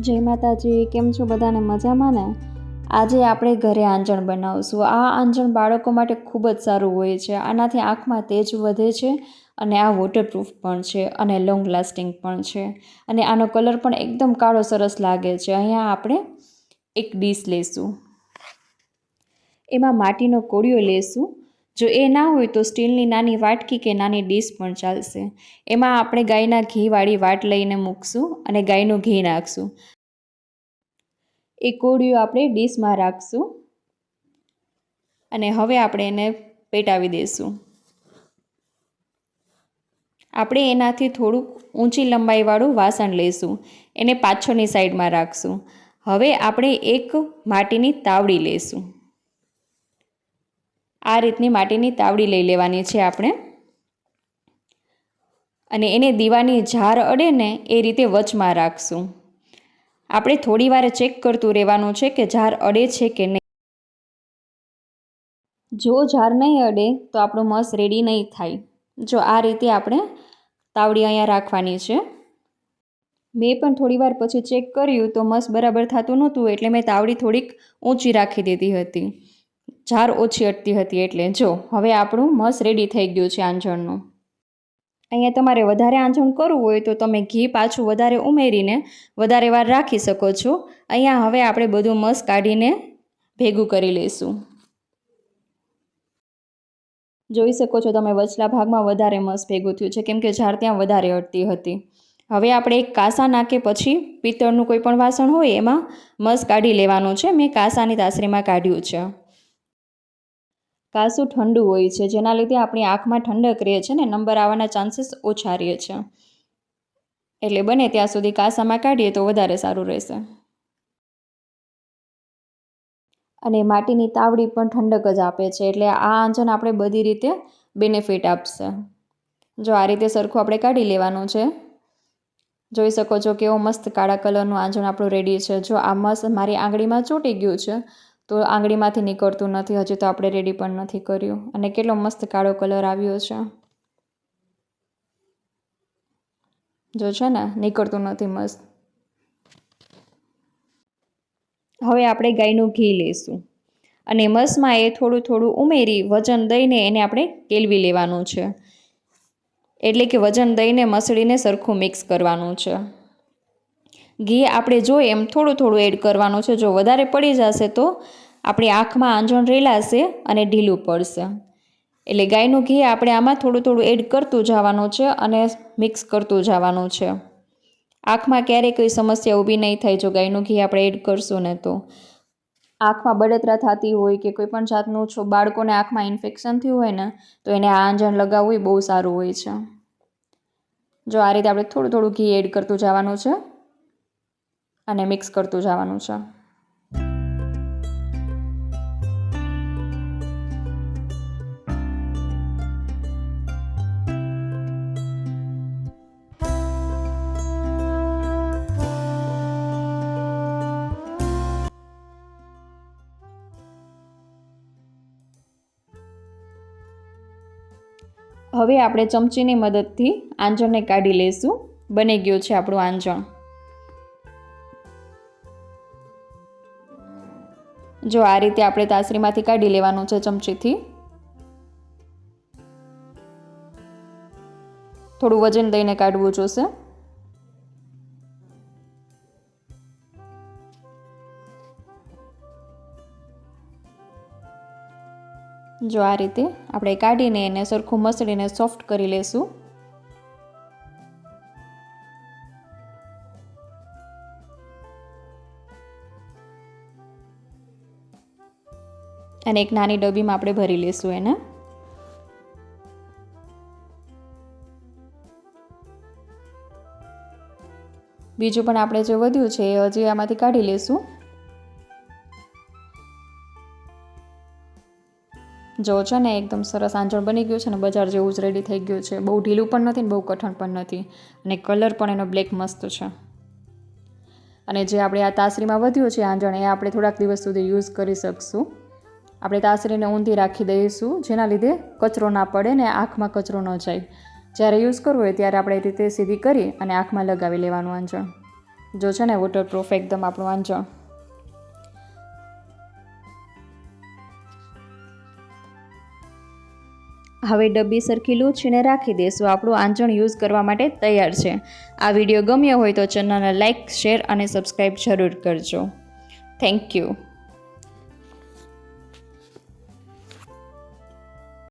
જય માતાજી, કેમ છો બધાને મજામાં ને? આજે આપણે ઘરે આંજણ બનાવશું. આ આંજણ બાળકો માટે ખૂબ જ સારું હોય છે. આનાથી આંખમાં તેજ વધે છે અને આ વોટરપ્રૂફ પણ છે અને લોંગ લાસ્ટિંગ પણ છે. અને આનો કલર પણ એકદમ કાળો સરસ લાગે છે. અહીંયા આપણે એક ડીશ લેશું. એમાં માટીનો કોળિયો લેશું. જો એ ના હોય તો સ્ટીલની નાની વાટકી કે નાની ડીશ પણ ચાલશે. એમાં આપણે ગાયના ઘીવાળી વાટ લઈને મૂકશું અને ગાયનું ઘી નાખશું. એ કોળિયું આપણે ડીશમાં રાખશું અને હવે આપણે એને પેટાવી દઈશું. આપણે એનાથી થોડુંક ઊંચી લંબાઈવાળું વાસણ લઈશું. એને પાછળની સાઈડમાં રાખશું. હવે આપણે એક માટીની તાવડી લઈશું. આ રીતની માટીની તાવડી લઈ લેવાની છે આપણે. અને એને દીવાની ઝાર અડે ને એ રીતે વચમાં રાખશું. આપણે થોડી વાર ચેક કરતું રહેવાનું છે કે ઝાર અડે છે કે નહીં. જો ઝાર નહીં અડે તો આપણું મસ રેડી નહીં થાય. જો આ રીતે આપણે તાવડી અહીંયા રાખવાની છે. મેં પણ થોડી વાર પછી ચેક કર્યું તો મસ બરાબર થતું નહોતું એટલે મેં તાવડી થોડીક ઊંચી રાખી દીધી હતી. ઝાર ઓછી અટતી હતી એટલે જો, હવે આપણું મસ રેડી થઈ ગયું છે આંજણનું. અહીંયા તમારે વધારે આંજણ કરવું હોય તો તમે ઘી પાછું વધારે ઉમેરીને વધારે વાર રાખી શકો છો. અહીંયા હવે આપણે બધું મસ કાઢીને ભેગું કરી લઈશું. જોઈ શકો છો તમે વચલા ભાગમાં વધારે મસ ભેગું થયું છે, કેમ કે ઝાડ ત્યાં વધારે અડતી હતી. હવે આપણે એક કાંસા નાખે પછી પિત્તળનું કોઈ પણ વાસણ હોય એમાં મસ કાઢી લેવાનું છે. મેં કાંસાની તાસરીમાં કાઢ્યું છે. કાસું ઠંડુ હોય છે, જેના લીધે આપણી આંખમાં ઠંડક રહે છે ને, નંબર આવવાના ચાન્સીસ ઓછા રહે છે. એટલે બને ત્યાં સુધી કાસામાં કાઢીએ તો વધારે સારું રહેશે. અને માટીની તાવડી પણ ઠંડક જ આપે છે, એટલે આ આંજણ આપણે બધી રીતે બેનિફિટ આપશે. જો આ રીતે સરખું આપણે કાઢી લેવાનું છે. જોઈ શકો છો કેવો મસ્ત કાળા કલરનું આંજણ આપણું રેડી છે. જો આ મસ્ત મારી આંગળીમાં ચોંટી ગયું છે તો આંગળીમાંથી નીકળતું નથી, હજી તો આપણે રેડી પણ નથી કર્યું. અને કેટલો મસ્ત કાળો કલર આવ્યો છે. જો છે ને, નીકળતું નથી મસ્ત. હવે આપણે ગાયનું ઘી લઈશું. અને મસમાં એ થોડું થોડું ઉમેરી વજન દઈને એને આપણે કેળવી લેવાનું છે. એટલે કે વજન દઈને મસળીને સરખું મિક્સ કરવાનું છે. ઘી આપણે જોઈએ એમ થોડું થોડું એડ કરવાનું છે. જો વધારે પડી જશે તો આપણી આંખમાં આંજણ રેલાશે અને ઢીલું પડશે. એટલે ગાયનું ઘી આપણે આમાં થોડું થોડું એડ કરતું જવાનું છે અને મિક્સ કરતું જવાનું છે. આંખમાં ક્યારેય કોઈ સમસ્યા ઊભી નહીં થાય જો ગાયનું ઘી આપણે એડ કરશું ને તો. આંખમાં બળતરા થતી હોય કે કોઈ પણ જાતનું છો બાળકોને આંખમાં ઇન્ફેક્શન થયું હોય ને, તો એને આ આંજણ લગાવવું એ બહુ સારું હોય છે. જો આ રીતે આપણે થોડું થોડું ઘી એડ કરતું જવાનું છે. અને મિક્સ કરતું જવાનું છે. હવે આપણે ચમચીની મદદથી આંજણને કાઢી લઈશું. બની ગયું છે આપણું આંજણ. જો આ રીતે આપણે તાસરીમાંથી કાઢી લેવાનું છે ચમચીથી. થોડું વજન દઈને કાઢવું જોશે. જો આ રીતે આપણે કાઢીને એને સરખું મસળીને સોફ્ટ કરી લેશું. અને એક નાની ડબ્બીમાં આપણે ભરી લઈશું એને. બીજું પણ આપણે જે વધ્યું છે એ હજી આમાંથી કાઢી લઈશું જો છે ને એકદમ સરસ આંજણ બની ગયું છે ને બજાર જેવું જ રેડી થઈ ગયું છે. બહુ ઢીલું પણ નથી ને બહુ કઠણ પણ નથી. અને કલર પણ એનો બ્લેક મસ્ત છે. અને જે આપણે આ તાસરીમાં વધ્યું છે આંજણ, એ આપણે થોડાક દિવસ સુધી યુઝ કરી શકશું. આપણે તાસરીને ઊંધી રાખી દઈશું, જેના લીધે કચરો ના પડે ને આંખમાં કચરો ન જાય. જ્યારે યુઝ કરવો હોય ત્યારે આપણે રીતે સીધી કરી અને આંખમાં લગાવી લેવાનું આંચણ જો છે ને વોટરપ્રૂફ એકદમ આપણું આંચણ હવે ડબ્બી સરખી લૂછીને રાખી દઈશું. આપણું આંચણ યુઝ કરવા માટે તૈયાર છે. આ વીડિયો ગમ્યો હોય તો ચેનલને લાઇક શેર અને સબસ્ક્રાઈબ જરૂર કરજો. Thank you